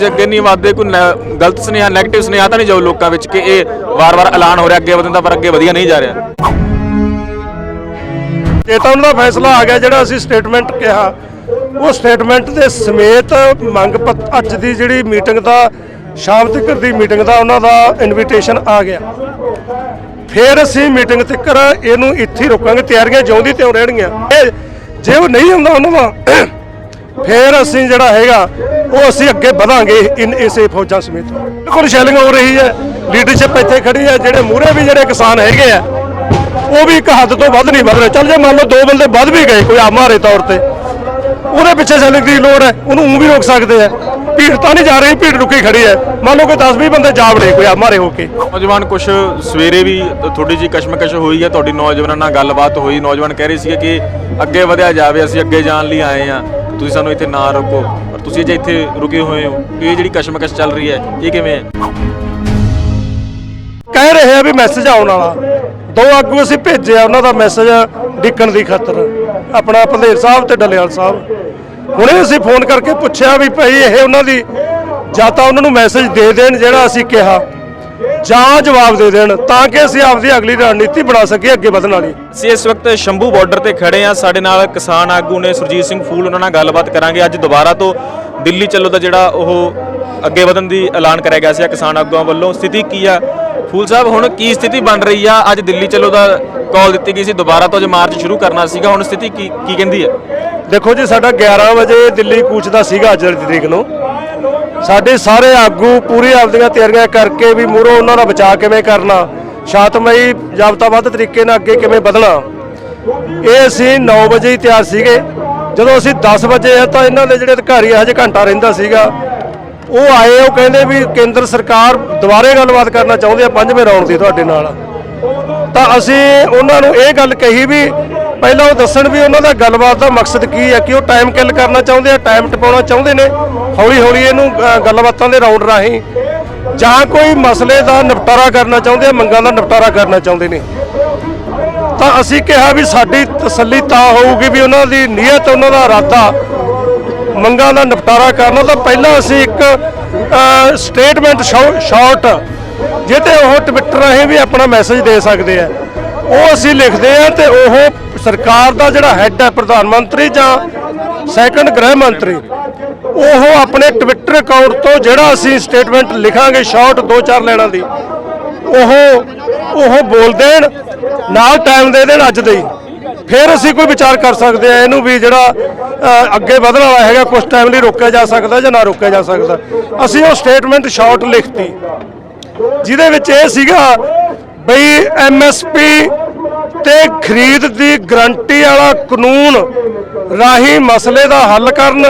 ਤੁਸੀਂ ਅੱਗੇ ਨਹੀਂ ਵਧਦੇ, ਕੋਈ ਨ- ਗਲਤ ਸੁਨੇਹਾ ਨੈਗੇਟਿਵ ਸੁਨੇਹਾ ਤਾਂ ਨਹੀਂ ਜਾਊ ਲੋਕਾਂ ਵਿੱਚ ਕਿ ਇਹ ਵਾਰ-ਵਾਰ ਐਲਾਨ ਹੋ ਰਿਹਾ, ਅੱਗੇ ਵਧਣ ਦਾ ਪਰ ਅੱਗੇ ਵਧੀਆ ਨਹੀਂ ਜਾ ਰਿਹਾ। ਇਹ ਤਾਂ ਉਹਨਾਂ ਦਾ ਫੈਸਲਾ ਆ ਗਿਆ ਜਿਹੜਾ ਅਸੀਂ ਸਟੇਟਮੈਂਟ ਕਿਹਾ। ਉਹ ਸਟੇਟਮੈਂਟ ਦੇ ਸਮੇਤ ਮੰਗ ਪੱਤ ਅੱਜ ਦੀ ਜਿਹੜੀ ਮੀਟਿੰਗ ਦਾ, ਸ਼ਾਮ ਤੱਕ ਦੀ ਮੀਟਿੰਗ ਦਾ ਉਹਨਾਂ ਦਾ ਇਨਵੀਟੇਸ਼ਨ ਆ ਗਿਆ। ਫਿਰ ਅਸੀਂ ਮੀਟਿੰਗ ਤੱਕ ਇਹਨੂੰ ਇੱਥੇ ਹੀ ਰੋਕਾਂਗੇ, ਤਿਆਰੀਆਂ ਜਿਉਂਦੀ ਤਿਉਂ ਰਹਿਣਗੀਆਂ। ਇਹ ਜੇ ਉਹ ਨਹੀਂ ਹੁੰਦਾ ਉਹਨਾਂ ਦਾ, ਫਿਰ ਅਸੀਂ ਜਿਹੜਾ ਹੈਗਾ ਉਹ ਅਸੀਂ ਅੱਗੇ ਵਧਾਂਗੇ ਇਨ ਇਸੇ ਫੌਜਾਂ ਸਮੇਤ। ਬਿਲਕੁਲ ਸ਼ੈਲਿੰਗ ਹੋ ਰਹੀ ਹੈ ਲੀਡਰਸ਼ਿਪ ਇੱਥੇ ਖੜੀ ਹੈ, ਜਿਹੜੇ ਮੂਹਰੇ ਵੀ ਜਿਹੜੇ ਕਿਸਾਨ ਹੈਗੇ ਆ, ਉਹ ਵੀ ਇੱਕ ਹੱਦ ਤੋਂ ਵੱਧ ਨਹੀਂ ਵੱਧ ਰਹੇ। ਚੱਲ ਜੇ ਮੰਨ ਲਓ ਦੋ ਬੰਦੇ ਵੱਧ ਵੀ ਗਏ, ਕੋਈ ਆਮਾਰੇ ਤੌਰ ਤੇ, ਉਹਦੇ ਪਿੱਛੇ ਸ਼ੈਲਿੰਗ ਦੀ ਲੋੜ ਹੈ, ਉਹਨੂੰ ਊਂ ਵੀ ਰੋਕ ਸਕਦੇ ਆ। ਭੀੜ ਤਾਂ ਨਹੀਂ ਜਾ ਰਹੀ, ਭੀੜ ਰੁਕੀ ਖੜੀ ਹੈ। ਮੰਨ ਲਓ ਕਿ 10 20 ਬੰਦੇ ਜਾ ਵੜੇ ਕੋਈ ਆਮਾਰੇ ਹੋ ਕੇ। ਨੌਜਵਾਨ ਕੁਝ ਸਵੇਰੇ ਵੀ ਥੋੜੀ ਜੀ ਕਸ਼ਮਕਸ਼ ਹੋਈ ਹੈ, ਤੁਹਾਡੀ ਨੌਜਵਾਨਾਂ ਨਾਲ ਗੱਲਬਾਤ ਹੋਈ। ਨੌਜਵਾਨ ਕਹਿ ਰਹੇ ਸੀਗੇ ਕਿ ਅੱਗੇ ਵਧਿਆ ਜਾਵੇ, ਅਸੀਂ ਅੱਗੇ ਜਾਣ ਲਈ ਆਏ ਆ ਤੁਸੀਂ ਸਾਨੂੰ ਇੱਥੇ ਨਾ ਰੋਕੋ। ਪਰ ਤੁਸੀਂ ਜੇ ਇੱਥੇ ਰੁਕੇ ਹੋਏ ਹੋ। ਇਹ ਜਿਹੜੀ ਕਸ਼ਮਕਸ਼ ਚੱਲ ਰਹੀ ਹੈ, ਇਹ ਕਿਵੇਂ ਹੈ? ਕਹਿ ਰਹੇ ਆ ਵੀ ਮੈਸੇਜ ਆਉਣ ਵਾਲਾ। ਦੋ ਆਗੂ ਅਸੀਂ ਭੇਜਿਆ ਉਹਨਾਂ ਦਾ ਮੈਸੇਜ ਡਿੱਕਣ ਦੀ ਖਾਤਰ। ਆਪਣਾ ਪੰਧੇਰ ਸਾਹਿਬ ਤੇ ਡੱਲੇਵਾਲ ਸਾਹਿਬ। ਹੁਣੇ ਅਸੀਂ ਫੋਨ ਕਰਕੇ ਪੁੱਛਿਆ ਵੀ ਭਾਈ ਇਹ ਉਹਨਾਂ ਦੀ, ਜਾਂ ਤਾਂ ਉਹਨਾਂ ਨੂੰ ਮੈਸੇਜ ਦੇ ਦੇਣ ਜਿਹੜਾ ਅਸੀਂ ਕਿਹਾ। ਜਾਂ ਜਵਾਬ ਦੇ ਦੇਣ ਤਾਂ ਕਿ ਅਸੀਂ ਆਪਦੀ ਅਗਲੀ ਰਣਨੀਤੀ ਬਣਾ ਸਕੀਏ ਅੱਗੇ ਵਧਣ ਵਾਲੀ। ਅਸੀਂ ਇਸ ਵਕਤ ਸ਼ੰਭੂ ਬਾਰਡਰ ਤੇ ਖੜੇ ਆ ਸਾਡੇ ਨਾਲ ਕਿਸਾਨ ਆਗੂ ਨੇ ਸੁਰਜੀਤ ਸਿੰਘ ਫੂਲ ਉਹਨਾਂ ਨਾਲ ਗੱਲਬਾਤ ਕਰਾਂਗੇ। ਅੱਜ ਦੁਬਾਰਾ ਤੋਂ ਦਿੱਲੀ ਚੱਲੋ ਦਾ ਜਿਹੜਾ ਉਹ ਅੱਗੇ ਵਧਣ ਦੀ ਐਲਾਨ ਕਰਿਆ ਗਿਆ ਸੀ ਕਿਸਾਨ ਆਗੂਆਂ ਵੱਲੋਂ। ਸਥਿਤੀ ਕੀ ਆ? ਫੂਲ ਸਾਹਿਬ ਹੁਣ ਕੀ ਸਥਿਤੀ ਬਣ ਰਹੀ ਆ? ਅੱਜ ਦਿੱਲੀ ਚੱਲੋ ਦਾ ਕਾਲ ਦਿੱਤੀ ਗਈ ਸੀ। ਦੁਬਾਰਾ ਤੋਂ ਅੱਜ ਮਾਰਚ ਸ਼ੁਰੂ ਕਰਨਾ ਸੀਗਾ। ਹੁਣ ਸਥਿਤੀ ਕੀ ਕੀ ਕਹਿੰਦੀ ਹੈ? ਦੇਖੋ ਜੀ ਸਾਡਾ 11 ਵਜੇ ਦਿੱਲੀ ਕੂਚ ਦਾ ਸੀਗਾ ਅੱਜ ਦੀ ਤਰੀਕ ਨੂੰ। ਸਾਡੇ ਸਾਰੇ ਆਗੂ ਪੂਰੀ ਆਪਦੀਆਂ ਤਿਆਰੀਆਂ ਕਰਕੇ ਵੀ ਮੂਹਰੋਂ ਉਹਨਾਂ ਦਾ ਬਚਾਅ ਕਿਵੇਂ ਕਰਨਾ ਸ਼ਾਂਤਮਈ ਜਾਬਤਾਬੱਧ ਤਰੀਕੇ ਨਾਲ ਅੱਗੇ ਕਿਵੇਂ ਵਧਣਾ। ਇਹ ਅਸੀਂ 9 ਵਜੇ ਹੀ ਤਿਆਰ ਸੀਗੇ। ਜਦੋਂ ਅਸੀਂ 10 ਵਜੇ ਆ ਤਾਂ ਇਹਨਾਂ ਦੇ ਜਿਹੜੇ ਅਧਿਕਾਰੀ ਆ, ਹਜੇ ਘੰਟਾ ਰਹਿੰਦਾ ਸੀਗਾ। ਉਹ ਆਏ ਉਹ ਕਹਿੰਦੇ ਵੀ ਕੇਂਦਰ ਸਰਕਾਰ ਦੁਬਾਰੇ ਗੱਲਬਾਤ ਕਰਨਾ ਚਾਹੁੰਦੇ ਆ ਪੰਜਵੇਂ ਰਾਉਂਡ ਦੀ ਤੁਹਾਡੇ ਨਾਲ। ਤਾਂ ਅਸੀਂ ਉਹਨਾਂ ਨੂੰ ਇਹ ਗੱਲ ਕਹੀ ਵੀ ਪਹਿਲਾਂ ਉਹ ਦੱਸਣ ਵੀ ਉਹਨਾਂ ਦਾ ਗੱਲਬਾਤ ਦਾ ਮਕਸਦ ਕੀ ਹੈ ਕਿ ਉਹ ਟਾਈਮ ਕਿਲ ਕਰਨਾ ਚਾਹੁੰਦੇ ਆ ਟਾਈਮ ਟਪਾਉਣਾ ਚਾਹੁੰਦੇ ਨੇ ਹੌਲੀ ਹੌਲੀ ਇਹਨੂੰ ਗੱਲਬਾਤਾਂ ਦੇ ਰਾਉਂਡ ਰਾਹੀਂ ਜਾਂ ਕੋਈ ਮਸਲੇ ਦਾ ਨਿਪਟਾਰਾ ਕਰਨਾ ਚਾਹੁੰਦੇ ਆ, ਮੰਗਾਂ ਦਾ ਨਿਪਟਾਰਾ ਕਰਨਾ ਚਾਹੁੰਦੇ ਨੇ। ਤਾਂ ਅਸੀਂ ਕਿਹਾ ਵੀ ਸਾਡੀ ਤਸੱਲੀ ਤਾਂ ਹੋਊਗੀ ਵੀ ਉਹਨਾਂ ਦੀ ਨੀਅਤ, ਉਹਨਾਂ ਦਾ ਇਰਾਦਾ ਮੰਗਾਂ ਦਾ ਨਿਪਟਾਰਾ ਕਰਨਾ। ਤਾਂ ਪਹਿਲਾਂ ਅਸੀਂ ਇੱਕ ਸਟੇਟਮੈਂਟ ਸ਼ਾਰਟ ਜਿਹਦੇ ਉਹ ਟਵਿੱਟਰ ਰਾਹੀਂ ਵੀ ਆਪਣਾ ਮੈਸੇਜ ਦੇ ਸਕਦੇ ਆ। ਉਹ ਅਸੀਂ ਲਿਖਦੇ ਆ ਤੇ ਉਹ ਸਰਕਾਰ ਦਾ ਜਿਹੜਾ ਹੈੱਡ ਹੈ ਪ੍ਰਧਾਨ ਮੰਤਰੀ ਜਾਂ ਸੈਕੰਡ ਗ੍ਰਹਿ ਮੰਤਰੀ, ਉਹ ਆਪਣੇ ਟਵਿੱਟਰ ਅਕਾਊਂਟ ਤੋਂ ਜਿਹੜਾ ਅਸੀਂ ਸਟੇਟਮੈਂਟ ਲਿਖਾਂਗੇ ਸ਼ਾਰਟ ਦੋ ਚਾਰ ਲੈਣਾ ਦੀ, ਉਹ ਉਹ ਬੋਲ ਦੇਣ, ਨਾਲ ਟਾਈਮ ਦੇ ਦੇਣ ਅੱਜ ਦੇ ਫਿਰ ਅਸੀਂ ਕੋਈ ਵਿਚਾਰ ਕਰ ਸਕਦੇ ਆ, ਇਹਨੂੰ ਵੀ ਜਿਹੜਾ ਅੱਗੇ ਵਧਣ ਵਾਲਾ ਹੈਗਾ ਕੁਝ ਟਾਈਮ ਲਈ ਰੋਕਿਆ ਜਾ ਸਕਦਾ ਜਾਂ ਨਾ ਰੋਕਿਆ ਜਾ ਸਕਦਾ। ਅਸੀਂ ਉਹ ਸਟੇਟਮੈਂਟ ਸ਼ਾਰਟ ਲਿਖਤੀ। ਜਿਹਦੇ ਵਿੱਚ ਇਹ ਸੀਗਾ ਬਈ ਐਮਐਸਪੀ ਤੇ ਖਰੀਦ ਦੀ ਗਰੰਟੀ ਵਾਲਾ ਕਾਨੂੰਨ ਰਾਹੀਂ ਮਸਲੇ ਦਾ ਹੱਲ ਕਰਨ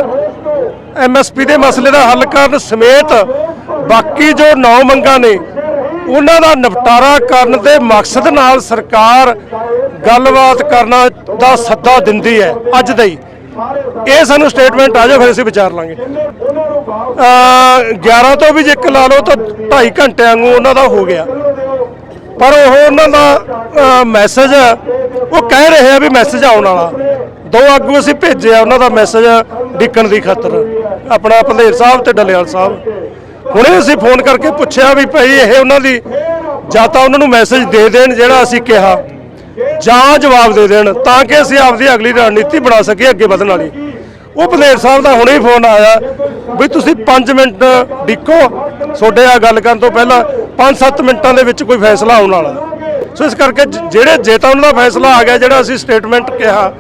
ਐਮਐਸਪੀ ਦੇ ਮਸਲੇ ਦਾ ਹੱਲ ਕਰਨ ਸਮੇਤ ਬਾਕੀ ਜੋ ਨੌ ਮੰਗਾਂ ਨੇ, ਉਹਨਾਂ ਦਾ ਨਿਪਟਾਰਾ ਕਰਨ ਦੇ ਮਕਸਦ ਨਾਲ ਸਰਕਾਰ ਗੱਲਬਾਤ ਕਰਨਾ ਦਾ ਸੱਦਾ ਦਿੰਦੀ ਹੈ ਅੱਜ ਦਾ ਹੀ। ਇਹ ਸਾਨੂੰ ਸਟੇਟਮੈਂਟ ਆ ਜਾਓ, ਫਿਰ ਅਸੀਂ ਵਿਚਾਰ ਲਾਂਗੇ। 11 ਤੋਂ ਵੀ ਜੇ ਲਾ ਲਓ ਤਾਂ 2.5 ਘੰਟਿਆਂ ਵਾਂਗੂ ਉਹਨਾਂ ਦਾ ਹੋ ਗਿਆ। ਪਰ ਉਹ ਉਹਨਾਂ ਦਾ ਮੈਸੇਜ ਉਹ ਕਹਿ ਰਹੇ ਆ ਵੀ ਮੈਸੇਜ ਆਉਣ ਵਾਲਾ। ਦੋ ਆਗੂ ਅਸੀਂ ਭੇਜਿਆ ਉਹਨਾਂ ਦਾ ਮੈਸੇਜ ਡਿੱਕਣ ਦੀ ਖਾਤਰ। ਆਪਣਾ ਭਲੇਰ ਸਾਹਿਬ ਤੇ ਡੱਲੇਵਾਲ ਸਾਹਿਬ। ਹੁਣੇ ਅਸੀਂ ਫੋਨ ਕਰਕੇ ਪੁੱਛਿਆ ਵੀ ਭਾਈ ਇਹ ਉਹਨਾਂ ਦੀ, ਜਾਂ ਤਾਂ ਉਹਨਾਂ ਨੂੰ ਮੈਸੇਜ ਦੇ ਦੇਣ ਜਿਹੜਾ ਅਸੀਂ ਕਿਹਾ, ਜਾਂ ਜਵਾਬ ਦੇ ਦੇਣ, ਤਾਂ ਕਿ ਅਸੀਂ ਆਪਦੀ ਅਗਲੀ ਰਣਨੀਤੀ ਬਣਾ ਸਕੀਏ ਅੱਗੇ ਵਧਣ ਵਾਲੀ। ਉਹ ਬਲੇਰ ਸਾਹਿਬ ਦਾ ਹੁਣੇ ਹੀ ਫੋਨ ਆਇਆ ਵੀ ਤੁਸੀਂ 5 ਮਿੰਟ ਡਿੱਕੋ। ਤੁਹਾਡੇ ਆ ਗੱਲ ਕਰਨ ਤੋਂ ਪਹਿਲਾਂ 5-7 ਮਿੰਟਾਂ ਦੇ ਵਿੱਚ ਕੋਈ ਫੈਸਲਾ ਆਉਣ ਵਾਲਾ। ਸੋ ਇਸ ਕਰਕੇ ਜਿਹੜੇ ਜੇ ਤਾਂ ਉਹਨਾਂ ਦਾ ਫੈਸਲਾ ਆ ਗਿਆ, ਜਿਹੜਾ ਅਸੀਂ ਸਟੇਟਮੈਂਟ ਕਿਹਾ,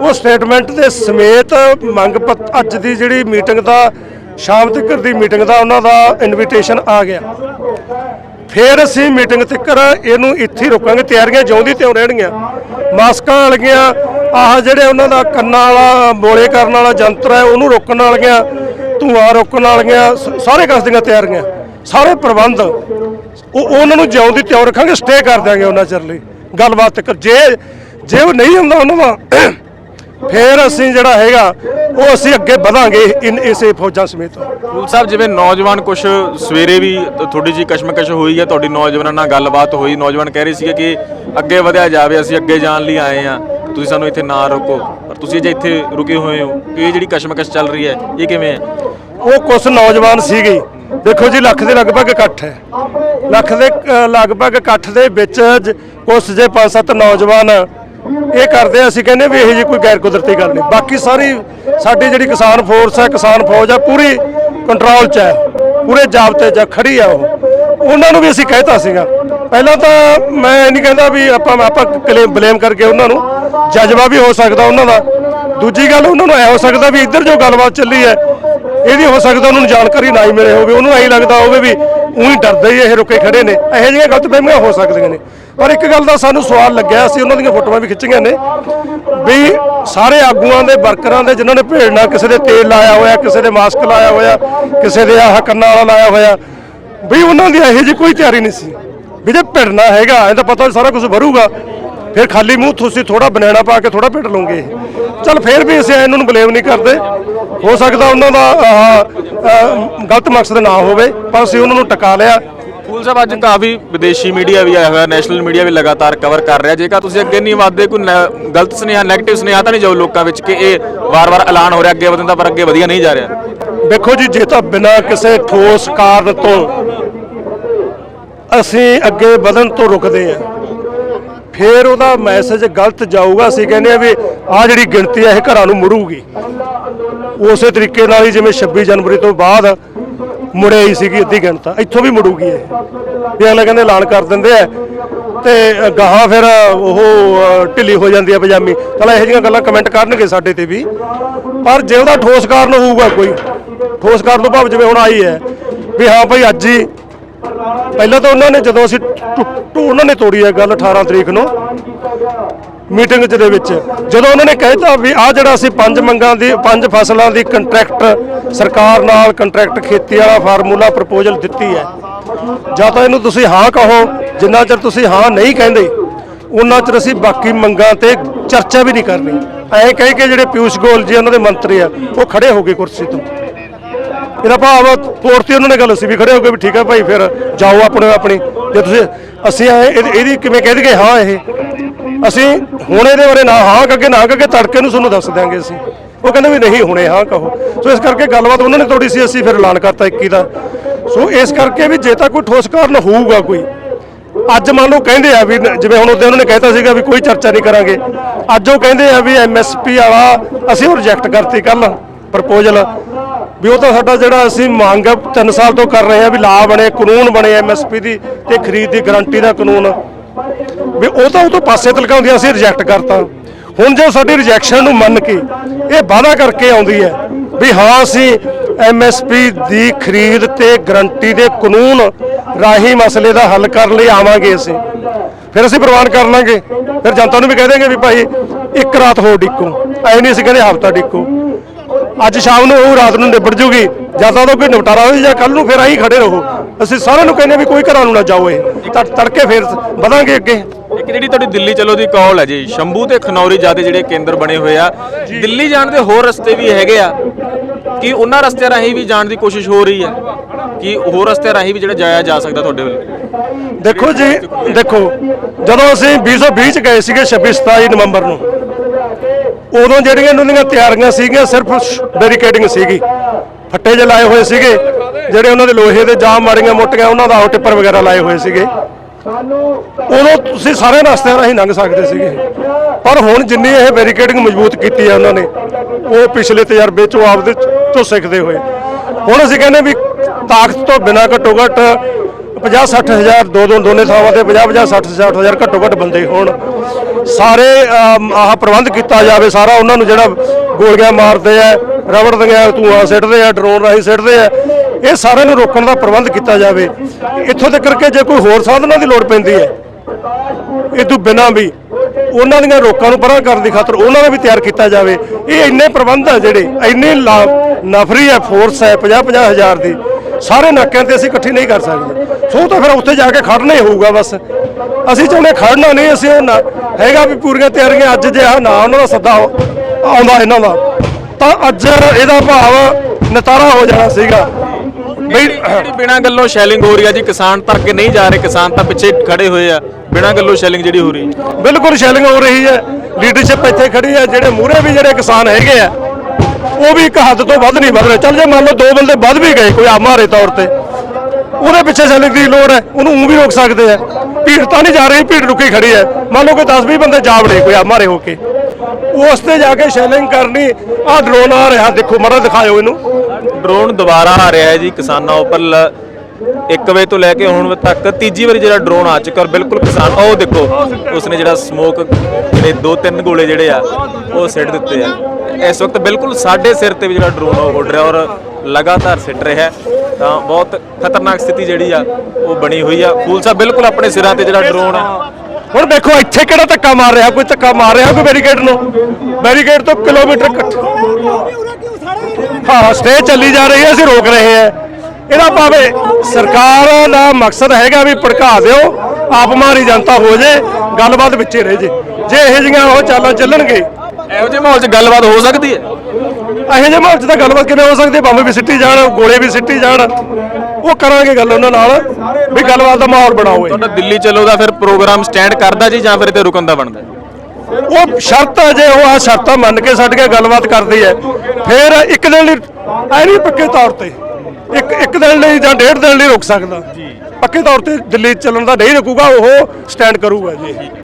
ਉਹ ਸਟੇਟਮੈਂਟ ਦੇ ਸਮੇਤ ਮੰਗ ਪੱਤਰ ਅੱਜ ਦੀ ਜਿਹੜੀ ਮੀਟਿੰਗ ਦਾ, ਸ਼ਾਮ ਤੱਕ ਦੀ ਮੀਟਿੰਗ ਦਾ ਉਹਨਾਂ ਦਾ ਇਨਵੀਟੇਸ਼ਨ ਆ ਗਿਆ। ਫਿਰ ਅਸੀਂ ਮੀਟਿੰਗ ਤੱਕ ਇਹਨੂੰ ਇੱਥੇ ਹੀ ਰੋਕਾਂਗੇ। ਤਿਆਰੀਆਂ ਜਿਉਂਦੀ ਤਿਉਂ ਰਹਿਣਗੀਆਂ। ਮਾਸਕਾਂ ਵਾਲੀਆਂ ਆਹ ਜਿਹੜੇ ਉਹਨਾਂ ਦਾ ਕੰਨਾਂ ਵਾਲਾ, ਬੋਲੇ ਕਰਨ ਵਾਲਾ ਯੰਤਰ ਹੈ, ਉਹਨੂੰ ਰੋਕਣ ਵਾਲੀਆਂ ਧੂਆਂ ਰੋਕਣ ਵਾਲੀਆਂ ਸ- ਸਾਰੇ ਕਸ ਦੀਆਂ ਤਿਆਰੀਆਂ, ਸਾਰੇ ਪ੍ਰਬੰਧ। ਉਹ, ਉਹਨਾਂ ਨੂੰ ਜਿਉਂ ਦੀ ਤਿਉਂ ਰੱਖਾਂਗੇ ਸਟੇ ਕਰ ਦਿਆਂਗੇ ਉਹਨਾਂ ਚਿਰ ਲਈ। ਗੱਲਬਾਤ ਤੱਕ ਜੇ ਜੇ ਉਹ ਨਹੀਂ ਹੁੰਦਾ ਉਹਨਾਂ ਦਾ, ਫਿਰ ਅਸੀਂ ਜਿਹੜਾ ਹੈਗਾ, ਉਹ ਅਸੀਂ ਅੱਗੇ ਵਧਾਂਗੇ ਇਨ, ਇਸੇ ਫੌਜਾਂ ਸਮੇਤ। ਫੂਲ ਸਾਹਿਬ, ਜਿਵੇਂ ਨੌਜਵਾਨ ਕੁਝ ਸਵੇਰੇ ਵੀ ਥੋੜੀ ਜੀ ਕਸ਼ਮਕਸ਼ ਹੋਈ ਹੈ ਤੁਹਾਡੀ ਨੌਜਵਾਨਾਂ ਨਾਲ ਗੱਲਬਾਤ ਹੋਈ, ਨੌਜਵਾਨ ਕਹਿ ਰਹੇ ਸੀਗੇ ਕਿ ਅੱਗੇ ਵਧਿਆ ਜਾਵੇ, ਅਸੀਂ ਅੱਗੇ ਜਾਣ ਲਈ ਆਏ ਆ ਤੁਸੀਂ ਸਾਨੂੰ ਇੱਥੇ ਨਾ ਰੋਕੋ। ਪਰ ਤੁਸੀਂ ਜੇ ਇੱਥੇ ਰੁਕੇ ਹੋਏ ਹੋ। ਇਹ ਜਿਹੜੀ ਕਸ਼ਮਕਸ਼ ਚੱਲ ਰਹੀ ਹੈ ਇਹ ਕਿਵੇਂ ਹੈ? ਉਹ ਕੁਝ ਨੌਜਵਾਨ ਸੀਗੇ। ਦੇਖੋ ਜੀ ਲੱਖ ਦੇ ਲਗਭਗ ਇਕੱਠ ਹੈ। ਲੱਖ ਦੇ ਅ, ਲਗਭਗ ਇਕੱਠ ਦੇ ਵਿੱਚ ਜ- ਕੁਛ ਜੇ ਪੰਜ ਸੱਤ ਨੌਜਵਾਨ ਇਹ ਕਰਦੇ ਆ, ਅਸੀਂ ਕਹਿੰਦੇ ਵੀ ਇਹ ਜੀ ਕੋਈ ਗੈਰ ਕੁਦਰਤੀ ਗੱਲ ਨਹੀਂ। ਬਾਕੀ ਸਾਰੀ ਸਾਡੀ ਜਿਹੜੀ ਕਿਸਾਨ ਫੋਰਸ ਹੈ ਕਿਸਾਨ ਫੌਜ ਹੈ ਪੂਰੀ ਕੰਟਰੋਲ 'ਚ ਹੈ। ਪੂਰੇ ਜਾਬਤੇ 'ਚ ਖੜੀ ਹੈ ਉਹ। ਉਹਨਾਂ ਨੂੰ ਵੀ ਅਸੀਂ ਕਹਿਤਾ ਸੀਗਾ ਪਹਿਲਾਂ ਤਾਂ ਮੈਂ ਇਹ ਨਹੀਂ ਕਹਿੰਦਾ ਵੀ ਆਪਾਂ ਆਪਾਂ ਕਲੇਮ ਬਲੇਮ ਕਰਕੇ ਉਹਨਾਂ ਨੂੰ ਜਜ਼ਬਾ ਵੀ ਹੋ ਸਕਦਾ ਉਹਨਾਂ ਦਾ। ਦੂਜੀ ਗੱਲ ਉਹਨਾਂ ਨੂੰ ਐ ਹੋ ਸਕਦਾ ਵੀ ਇੱਧਰ ਜੋ ਗੱਲਬਾਤ ਚੱਲੀ ਹੈ, ਇਹ ਵੀ ਹੋ ਸਕਦਾ ਉਹਨਾਂ ਨੂੰ ਜਾਣਕਾਰੀ ਨਾ ਹੀ ਮਿਲੇ ਹੋਵੇ। ਉਹਨੂੰ ਐਂ ਲੱਗਦਾ ਹੋਵੇ ਵੀ ਉਹੀ ਡਰਦੇ ਹੀ ਇਹ ਰੁਕੇ ਖੜੇ ਨੇ। ਇਹੋ ਜਿਹੀਆਂ ਗਲਤਫਹਿਮੀਆਂ ਹੋ ਸਕਦੀਆਂ ਨੇ। ਪਰ ਇੱਕ ਗੱਲ ਦਾ ਸਾਨੂੰ ਸਵਾਲ ਲੱਗਿਆ, ਅਸੀਂ ਉਹਨਾਂ ਦੀਆਂ ਫੋਟੋਆਂ ਵੀ ਖਿੱਚੀਆਂ ਨੇ ਵੀ ਸਾਰੇ ਆਗੂਆਂ ਦੇ, ਵਰਕਰਾਂ ਦੇ ਜਿਨ੍ਹਾਂ ਨੇ ਭੇੜਨਾ ਕਿਸੇ ਦੇ ਤੇਲ ਲਾਇਆ ਹੋਇਆ, ਕਿਸੇ ਦੇ ਮਾਸਕ ਲਾਇਆ ਹੋਇਆ, ਕਿਸੇ ਦੇ ਆਹ ਕੰਨਾਂ ਵਾਲਾ ਲਾਇਆ ਹੋਇਆ, ਵੀ ਉਹਨਾਂ ਦੀ ਇਹੋ ਜਿਹੀ ਕੋਈ ਤਿਆਰੀ ਨਹੀਂ ਸੀ। ਵੀ ਜੇ ਭਿੜਨਾ ਹੈਗਾ ਇਹ ਤਾਂ ਪਤਾ ਸਾਰਾ ਕੁਝ ਭਰੂਗਾ ਫਿਰ ਖਾਲੀ ਮੂੰਹ ਤੁਸੀਂ ਥੋੜਾ ਬਨਾਣਾ ਪਾ ਕੇ ਥੋੜਾ ਭਿੜ ਲਓਗੇ। ਚਲ ਫਿਰ ਵੀ ਅਸੀਂ ਇਹਨਾਂ ਨੂੰ ਬਲੇਮ ਨਹੀਂ ਕਰਦੇ। ਹੋ ਸਕਦਾ ਉਹਨਾਂ ਦਾ ਗਲਤ ਮਕਸਦ ਨਾ ਹੋਵੇ ਪਰ ਅਸੀਂ ਉਹਨਾਂ ਨੂੰ ਟਿਕਾ ਲਿਆ। ਫੂਲ ਸਾਹਿਬ ਅੱਜ ਕਾਫੀ ਵਿਦੇਸ਼ੀ ਮੀਡੀਆ ਵੀ ਆਇਆ ਹੋਇਆ ਨੈਸ਼ਨਲ ਮੀਡੀਆ ਵੀ ਲਗਾਤਾਰ ਕਵਰ ਕਰ ਰਿਹਾ। ਜੇਕਰ ਤੁਸੀਂ ਅੱਗੇ ਨਹੀਂ ਵਧਦੇ ਕੋਈ ਗਲਤ ਸੁਨੇਹਾ 네ਗੇਟਿਵ ਸੁਨੇਹਾ ਤਾਂ ਨਹੀਂ ਜਾਊ ਲੋਕਾਂ ਵਿੱਚ ਕਿ ਇਹ ਵਾਰ-ਵਾਰ ਐਲਾਨ ਹੋ ਰਿਹਾ ਅੱਗੇ ਵਧਣ ਦਾ ਪਰ ਅੱਗੇ ਵਧੀਆ ਨਹੀਂ ਜਾ ਰਿਹਾ। ਦੇਖੋ ਜੀ ਜੇ ਤਾਂ ਬਿਨਾਂ ਕਿਸੇ ਠੋਸ ਕਾਰਨ ਤੋਂ ਅਸੀਂ ਅੱਗੇ ਵਧਣ ਤੋਂ ਰੁਕਦੇ ਆ ਫਿਰ ਉਹਦਾ ਮੈਸੇਜ ਗਲਤ ਜਾਊਗਾ, ਅਸੀਂ ਕਹਿੰਦੇ ਆ ਵੀ ਆ ਜਿਹੜੀ ਗਿਣਤੀ ਹੈ, ਇਹ ਘਰਾਂ ਨੂੰ ਮੁੜੂਗੀ। ਉਸੇ ਤਰੀਕੇ ਨਾਲ ਹੀ ਜਿਵੇਂ 26 ਜਨਵਰੀ ਤੋਂ ਬਾਅਦ ਮੁੜੇ ਹੀ ਸੀਗੀ ਅੱਧੀ ਗਿਣਤਾ, ਇੱਥੋਂ ਵੀ ਮੁੜੂਗੀ ਇਹ। ਵੀ ਅਗਲੇ ਕਹਿੰਦੇ ਐਲਾਨ ਕਰ ਦਿੰਦੇ ਆ ਤੇ ਗਾਹਾਂ ਫਿਰ ਉਹ ਢਿੱਲੀ ਹੋ ਜਾਂਦੀ ਹੈ ਪਜਾਮੀ। ਚਲ ਇਹੋ ਜਿਹੀਆਂ ਗੱਲਾਂ ਕਮੈਂਟ ਕਰਨਗੇ ਸਾਡੇ ਤੇ ਵੀ। ਪਰ ਜੇ ਉਹਦਾ ਠੋਸ ਕਾਰਨ ਹੋਊਗਾ ਕੋਈ, ਠੋਸ ਕਾਰਨ ਤੋਂ ਭਾਵ ਜਿਵੇਂ ਹੁਣ ਆਈ ਹੈ, ਵੀ ਹਾਂ ਭਾਈ ਅੱਜ ਹੀ ਪਹਿਲਾਂ ਤਾਂ ਉਹਨਾਂ ਨੇ ਜਦੋਂ ਅਸੀਂ ਟੁ- ਉਹਨਾਂ ਨੇ ਤੋੜੀ ਹੈ ਗੱਲ 18 ਤਰੀਕ ਨੂੰ ਮੀਟਿੰਗ ਦੇ ਵਿੱਚ। ਜਦੋਂ ਉਹਨਾਂ ਨੇ ਕਹਿਤਾ ਵੀ ਆ ਜਿਹੜਾ ਅਸੀਂ ਪੰਜ ਮੰਗਾਂ ਦੀ, ਪੰਜ ਫਸਲਾਂ ਦੀ ਕੰਟਰੈਕਟ, ਸਰਕਾਰ ਨਾਲ ਕੰਟਰੈਕਟ ਖੇਤੀ ਵਾਲਾ ਫਾਰਮੂਲਾ ਪ੍ਰਪੋਜ਼ਲ ਦਿੱਤੀ ਹੈ। ਜਾਂ ਤਾਂ ਇਹਨੂੰ ਤੁਸੀਂ ਹਾਂ ਕਹੋ, ਜਿੰਨਾ ਚਿਰ ਤੁਸੀਂ ਹਾਂ ਨਹੀਂ ਕਹਿੰਦੇ, ਉਹਨਾਂ ਚਿਰ ਅਸੀਂ ਬਾਕੀ ਮੰਗਾਂ ਤੇ ਚਰਚਾ ਵੀ ਨਹੀਂ ਕਰਨੀ। ਐਂ ਕਹਿ ਕੇ ਜਿਹੜੇ ਪਿਊਸ਼ ਗੋਲ ਜੀ, ਉਹਨਾਂ ਦੇ ਮੰਤਰੀ ਆ, ਉਹ ਖੜੇ ਹੋ ਗਏ ਕੁਰਸੀ ਤੋਂ। ਇਹਦਾ ਭਾਵ ਤੋੜਤੀ ਉਹਨਾਂ ਨੇ ਗੱਲ, ਅਸੀਂ ਵੀ ਖੜੇ ਹੋ ਗਏ ਵੀ ਠੀਕ ਹੈ ਭਾਈ, ਫਿਰ ਜਾਓ ਆਪਣੇ ਆਪਣੀ। ਜੇ ਤੁਸੀਂ, ਅਸੀਂ ਇਹਦੀ ਕਿਵੇਂ ਕਹਿ ਦਈਏ ਹਾਂ ਇਹ? ਅਸੀਂ ਹੁਣ ਇਹਦੇ ਬਾਰੇ ਨਾ ਹਾਂ ਕਰਕੇ ਨਾ ਕਰਕੇ ਤੜਕੇ ਨੂੰ ਤੁਹਾਨੂੰ ਦੱਸ ਦਿਆਂਗੇ ਅਸੀਂ। ਉਹ ਕਹਿੰਦੇ ਵੀ ਨਹੀਂ ਹੁਣੇ, ਹਾਂ ਕਹੋ। ਸੋ ਇਸ ਕਰਕੇ ਗੱਲਬਾਤ ਉਹਨਾਂ ਨੇ ਤੋੜੀ ਸੀ, ਅਸੀਂ ਫਿਰ ਐਲਾਨ ਕਰਤਾ 21 ਦਾ। ਸੋ ਇਸ ਕਰਕੇ ਵੀ ਜੇ ਤਾਂ ਕੋਈ ਠੋਸ ਕਾਰਨ ਹੋਊਗਾ ਕੋਈ, ਅੱਜ ਮੰਨ ਲਓ ਕਹਿੰਦੇ ਆ ਵੀ ਜਿਵੇਂ ਹੁਣ ਉਹਦੇ ਉਹਨਾਂ ਨੇ ਕਹਿਤਾ ਸੀਗਾ ਵੀ ਕੋਈ ਚਰਚਾ ਨਹੀਂ ਕਰਾਂਗੇ। ਅੱਜ ਉਹ ਕਹਿੰਦੇ ਆ ਵੀ ਐਮਐਸਪੀ ਵਾਲਾ, ਅਸੀਂ ਉਹ ਰਿਜੈਕਟ ਕਰਤੀ ਕੱਲ ਪ੍ਰਪੋਜ਼ਲ। ਵੀ ਉਹ ਤਾਂ ਸਾਡਾ ਜਿਹੜਾ ਅਸੀਂ ਮੰਗ 3 ਸਾਲ ਤੋਂ ਕਰ ਰਹੇ ਆ ਵੀ ਲਾ ਬਣੇ, ਕਾਨੂੰਨ ਬਣੇ ਐਮਐਸਪੀ ਦੀ ਤੇ ਖਰੀਦ ਦੀ ਗਾਰੰਟੀ ਦਾ ਕਾਨੂੰਨ। ਵੀ ਉਹ ਤਾਂ ਉਹ ਤੋਂ ਪਾਸੇ ਤਲਕਾਉਂਦੀਆਂ ਅਸੀਂ ਰਿਜੈਕਟ ਕਰਤਾ। ਹੁਣ ਜੇ ਸਾਡੀ ਰਿਜੈਕਸ਼ਨ ਨੂੰ ਮੰਨ ਕੇ ਇਹ ਵਾਅਦਾ ਕਰਕੇ ਆਉਂਦੀ ਹੈ ਵੀ ਹਾਂ, ਅਸੀਂ ਐਮਐਸਪੀ ਦੀ ਖਰੀਦ ਤੇ ਗਰੰਟੀ ਦੇ ਕਾਨੂੰਨ ਰਾਹੀਂ ਮਸਲੇ ਦਾ ਹੱਲ ਕਰਨ ਲਈ ਆਵਾਂਗੇ ਅਸੀਂ। ਫਿਰ ਅਸੀਂ ਪ੍ਰਵਾਨ ਕਰ ਲਾਂਗੇ। ਫਿਰ ਜਨਤਾ ਨੂੰ ਵੀ ਕਹਿ ਦੇਂਗੇ ਵੀ ਭਾਈ, ਇੱਕ ਰਾਤ ਹੋਰ ਡਿੱਕੋ ਐ ਨਹੀਂ ਅਸੀਂ ਕਹਿੰਦੇ ਹਫਤਾ ਡਿੱਕੋ ਅੱਜ ਸ਼ਾਮ ਨੂੰ ਉਹ ਰਾਤ ਨੂੰ ਨਿਬੜ ਜੂਗੀ। ਜਾਂ ਤਾਂ ਉਹਦਾ ਕੋਈ ਨਿਪਟਾਰਾ ਹੋ ਜਾਂ ਕੱਲ ਨੂੰ ਫਿਰ ਆਹੀ ਖੜੇ ਰਹੋ। ਅਸੀਂ ਸਾਰਿਆਂ ਨੂੰ ਕਹਿੰਦੇ ਵੀ ਕੋਈ ਘਰਾਂ ਨੂੰ ਨਾ ਜਾਓ ਇਹ। ਤੜ- ਤੜਕੇ ਫਿਰ ਵਧਾਂਗੇ ਅੱਗੇ। ਇੱਕ ਜਿਹੜੀ ਤੁਹਾਡੀ ਦਿੱਲੀ ਚਲੋ ਦੀ ਕਾਲ ਹੈ ਜੀ ਸ਼ੰਭੂ ਤੇ ਖਨੌਰੀ ਜਿਆਦੇ ਜਿਹੜੇ ਕੇਂਦਰ ਬਣੇ ਹੋਏ ਆ। ਦਿੱਲੀ ਜਾਣ ਦੇ ਹੋਰ ਰਸਤੇ ਵੀ ਹੈਗੇ ਆ। ਕਿ ਉਹਨਾਂ ਰਸਤਿਆਂ ਰਾਹੀਂ ਵੀ ਜਾਣ ਦੀ ਕੋਸ਼ਿਸ਼ ਹੋ ਰਹੀ ਹੈ? ਕਿ ਹੋਰ ਰਸਤਿਆਂ ਰਾਹੀਂ ਵੀ ਜਿਹੜਾ ਜਾਇਆ ਜਾ ਸਕਦਾ ਤੁਹਾਡੇ ਵੱਲ? ਦੇਖੋ ਜੀ ਦੇਖੋ ਜਦੋਂ ਅਸੀਂ 2020 ਚ ਗਏ ਸੀਗੇ 26 27 ਨਵੰਬਰ ਨੂੰ ਉਦੋਂ ਜਿਹੜੀਆਂ ਇਹਨਾਂ ਦੀਆਂ ਤਿਆਰੀਆਂ ਸੀਗੀਆਂ ਸਿਰਫ ਬੈਰੀਕੇਡਿੰਗ ਸੀਗੀ। ਫੱਟੇ ਜੇ ਲਾਏ ਹੋਏ ਸੀਗੇ, ਜਿਹੜੇ ਉਹਨਾਂ ਦੇ ਲੋਹੇ ਦੇ ਜਾਮ ਮਾਰੀਆਂ ਮੋਟੀਆਂ, ਉਹਨਾਂ ਦਾ ਟਿੱਪਰ ਵਗੈਰਾ ਲਾਏ ਹੋਏ ਸੀਗੇ। ਉਦੋਂ ਤੁਸੀਂ ਸਾਰੇ ਰਸਤਿਆਂ ਰਾਹੀਂ ਲੰਘ ਸਕਦੇ ਸੀਗੇ। ਪਰ ਹੁਣ ਜਿੰਨੀ ਇਹ ਬੈਰੀਕੇਡਿੰਗ ਮਜ਼ਬੂਤ ਕੀਤੀ ਹੈ ਉਹਨਾਂ ਨੇ, ਉਹ ਪਿਛਲੇ ਤਜਰਬੇ ਚੋਂ ਆਪਦੇ ਤੋਂ ਸਿੱਖਦੇ ਹੋਏ। ਹੁਣ ਅਸੀਂ ਕਹਿੰਦੇ ਵੀ ਤਾਕਤ ਤੋਂ ਬਿਨਾਂ ਘੱਟੋ ਘੱਟ 50 60 ਹਜ਼ਾਰ ਦੋ ਦੋ ਦੋਨੇ ਥਾਵਾਂ ਤੇ 50 50 60 60 ਹਜ਼ਾਰ ਘੱਟੋ ਘੱਟ ਬੰਦੇ ਹੋਣ। ਸਾਰੇ ਆਹ ਪ੍ਰਬੰਧ ਕੀਤਾ ਜਾਵੇ ਸਾਰਾ। ਉਹਨਾਂ ਨੂੰ ਜਿਹੜਾ ਗੋਲੀਆਂ ਮਾਰਦੇ ਆ ਰਬੜ ਦੀਆਂ ਧੂਆਂ ਸਿੱਟਦੇ ਆ, ਡਰੋਨ ਰਾਹੀਂ ਸਿੱਟਦੇ ਆ, ਇਹ ਸਾਰਿਆਂ ਨੂੰ ਰੋਕਣ ਦਾ ਪ੍ਰਬੰਧ ਕੀਤਾ ਜਾਵੇ। ਇੱਥੋਂ ਤੱਕ ਕਿ ਜੇ ਕੋਈ ਹੋਰ ਸਾਧਨਾਂ ਦੀ ਲੋੜ ਪੈਂਦੀ ਹੈ, ਇਹ ਤੋਂ ਬਿਨਾਂ ਵੀ ਉਹਨਾਂ ਦੀਆਂ ਰੋਕਾਂ ਨੂੰ ਪਰਾਂ ਕਰਨ ਦੀ ਖਾਤਰ ਉਹਨਾਂ ਦਾ ਵੀ ਤਿਆਰ ਕੀਤਾ ਜਾਵੇ। ਇਹ ਇੰਨੇ ਪ੍ਰਬੰਧ ਆ ਜਿਹੜੇ, ਇੰਨੇ ਲਾ- ਨਫਰੀ ਹੈ ਫੋਰਸ ਹੈ 50 50 ਹਜ਼ਾਰ ਦੀ। ਸਾਰੇ ਨਾਕਿਆਂ ਤੇ ਅਸੀਂ ਇਕੱਠੀ ਨਹੀਂ ਕਰ ਸਕਦੇ। ਸੋ ਤਾਂ ਫਿਰ ਉੱਥੇ ਜਾ ਕੇ ਖੜਨਾ ਹੀ ਹੋਊਗਾ ਬਸ। ਅਸੀਂ ਚਾਹੁੰਦੇ ਖੜਨਾ ਨਹੀਂ ਅਸੀਂ ਉਹ ਹੈਗਾ ਵੀ ਪੂਰੀਆਂ ਤਿਆਰੀਆਂ ਅੱਜ ਜੇ ਆ ਨਾ ਉਹਨਾਂ ਦਾ ਸੱਦਾ ਆਉਂਦਾ ਇਹਨਾਂ ਦਾ। ਤਾਂ ਅੱਜ ਇਹਦਾ ਭਾਵ ਨਤਾਰਾ ਹੋ ਜਾਣਾ ਸੀਗਾ। ਬਈ ਬਿਨਾਂ ਗੱਲੋਂ ਸ਼ੈਲਿੰਗ ਹੋ ਰਹੀ ਆ ਜੀ ਕਿਸਾਨ ਤਰ ਕੇ ਨਹੀਂ ਜਾ ਰਹੇ ਕਿਸਾਨ ਤਾਂ ਪਿੱਛੇ ਖੜੇ ਹੋਏ ਆ। ਬਿਨਾਂ ਗੱਲੋਂ ਸ਼ੈਲਿੰਗ ਜਿਹੜੀ ਹੋ ਰਹੀ ਬਿਲਕੁਲ ਸ਼ੈਲਿੰਗ ਹੋ ਰਹੀ ਹੈ। ਲੀਡਰਸ਼ਿਪ ਇੱਥੇ ਖੜੀ ਹੈ ਜਿਹੜੇ ਮੂਹਰੇ ਵੀ ਜਿਹੜੇ ਕਿਸਾਨ ਹੈਗੇ ਆ ਉਹ ਵੀ ਇੱਕ ਹੱਦ ਤੋਂ ਵੱਧ ਨਹੀਂ ਵੱਧ ਰਹੇ। ਚੱਲ ਜੇ ਮੰਨ ਲਓ ਦੋ ਬੰਦੇ ਵੱਧ ਵੀ ਗਏ, ਕੋਈ ਆਮਾਰੇ ਤੌਰ ਤੇ, ਉਹਦੇ ਪਿੱਛੇ ਚੱਲਣ ਦੀ ਲੋੜ ਹੈ, ਉਹਨੂੰ ਊਂ ਵੀ ਰੋਕ ਸਕਦੇ ਆ ਭੀੜ ਤਾਂ ਨਹੀਂ ਜਾ ਰਹੀ, ਭੀੜ ਰੁਕੀ ਖੜੀ ਹੈ। ਮੰਨ ਲਓ ਕੋਈ 10-20 ਬੰਦੇ ਜਾ ਵੜੇ, ਕੋਈ ਆਮਾਰੇ ਹੋ ਕੇ। ਉਸ ਤੇ ਜਾ ਕੇ ਸ਼ੈਲਿੰਗ ਕਰਨੀ, ਆਹ ਡਰੋਨ ਆ ਰਿਹਾ, ਦੇਖੋ, ਮਾੜਾ ਦਿਖਾਇਓ ਇਹਨੂੰ। ਡਰੋਨ ਦੁਬਾਰਾ ਆ ਰਿਹਾ ਹੈ ਜੀ ਕਿਸਾਨਾਂ ਉੱਪਰ। 1 ਵਜੇ ਤੋਂ ਲੈ ਕੇ ਹੁਣ ਤੱਕ ਤੀਜੀ ਵਾਰੀ ਜਿਹੜਾ ਡਰੋਨ ਆ ਚੁੱਕਾ ਔਰ ਬਿਲਕੁਲ ਕਿਸਾਨ ਉਹ ਦੇਖੋ ਉਸਨੇ ਜਿਹੜਾ ਸਮੋਕ ਜਿਹੜੇ ਦੋ ਤਿੰਨ ਗੋਲੇ ਜਿਹੜੇ ਆ ਉਹ ਸਿੱਟ ਦਿੱਤੇ ਆ। ਇਸ ਵਕਤ ਬਿਲਕੁਲ ਸਾਡੇ ਸਿਰ ਤੇ ਵੀ ਜਿਹੜਾ ਡਰੋਨ ਉਹ ਉੱਡ ਰਿਹਾ ਔਰ ਲਗਾਤਾਰ ਸਿੱਟ ਰਿਹਾ ਤਾਂ ਬਹੁਤ ਖਤਰਨਾਕ ਸਥਿਤੀ ਜਿਹੜੀ ਆ ਉਹ ਬਣੀ ਹੋਈ ਆ। ਫੂਲ ਸਾਹਿਬ ਬਿਲਕੁਲ ਆਪਣੇ ਸਿਰਾਂ ਤੇ ਜਿਹੜਾ ਡਰੋਨ ਆ। ਹੁਣ ਦੇਖੋ ਇੱਥੇ ਕਿਹੜਾ ਧੱਕਾ ਮਾਰ ਰਿਹਾ? ਕੋਈ ਧੱਕਾ ਮਾਰ ਰਿਹਾ ਕੋਈ ਬੈਰੀਕੇਡ ਨੂੰ? ਬੈਰੀਕੇਡ ਤੋਂ ਕਿਲੋਮੀਟਰ ਕੱਟ ਹਾਂ ਸਟੇ ਚੱਲੀ ਜਾ ਰਹੀ ਹੈ ਅਸੀਂ ਰੋਕ ਰਹੇ ਹਾਂ। ਇਹਦਾ ਭਾਵੇਂ ਸਰਕਾਰ ਦਾ ਮਕਸਦ ਹੈਗਾ ਵੀ ਭੜਕਾ ਦਿਓ ਆਪ ਮਾਰੀ ਜਨਤਾ ਹੋ ਜੇ ਗੱਲਬਾਤ ਵਿੱਚੇ ਰਹਿ ਜੇ। ਜੇ ਇਹੋ ਜਿਹੀਆਂ ਉਹ ਚਾਲਾਂ ਚੱਲਣਗੇ। ਇਹੋ ਜਿਹੇ ਮਾਹੌਲ 'ਚ ਗੱਲਬਾਤ ਹੋ ਸਕਦੀ ਹੈ? ਇਹੋ ਜਿਹੇ ਮਾਹੌਲ 'ਚ ਤਾਂ ਗੱਲਬਾਤ ਕਿਵੇਂ ਹੋ ਸਕਦੀ ਹੈ? ਬੰਬ ਵੀ ਸਿੱਟੀ ਜਾਣ ਗੋਲੇ ਵੀ ਸਿੱਟੀ ਜਾਣ। ਉਹ ਕਰਾਂਗੇ ਗੱਲ ਉਹਨਾਂ ਨਾਲ ਵੀ ਗੱਲਬਾਤ ਦਾ ਮਾਹੌਲ ਬਣਾਓ ਤੁਹਾਡਾ ਦਿੱਲੀ ਚੱਲੋ ਦਾ ਫਿਰ ਪ੍ਰੋਗਰਾਮ ਸਟੈਂਡ ਕਰਦਾ ਜੀ ਜਾਂ ਫਿਰ ਤੇ ਰੁਕਣ ਦਾ ਬਣਦਾ? ਉਹ ਸ਼ਰਤ ਹੈ ਜੇ ਉਹ ਆ ਸ਼ਰਤਾਂ ਮੰਨ ਕੇ ਸਾਡੇ ਨਾਲ ਗੱਲਬਾਤ ਕਰਦੀ ਹੈ। ਫਿਰ ਇੱਕ ਦਿਨ ਲਈ ਐ ਨਹੀਂ ਪੱਕੇ ਤੌਰ ਤੇ। ਇੱਕ ਇੱਕ ਦਿਨ ਲਈ ਜਾਂ ਡੇਢ ਦਿਨ ਲਈ ਰੁਕ ਸਕਦਾ। ਪੱਕੇ ਤੌਰ ਤੇ ਦਿੱਲੀ ਚੱਲਣ ਦਾ ਨਹੀਂ ਰੁਕੂਗਾ ਉਹ ਸਟੈਂਡ ਕਰੂਗਾ ਜੀ।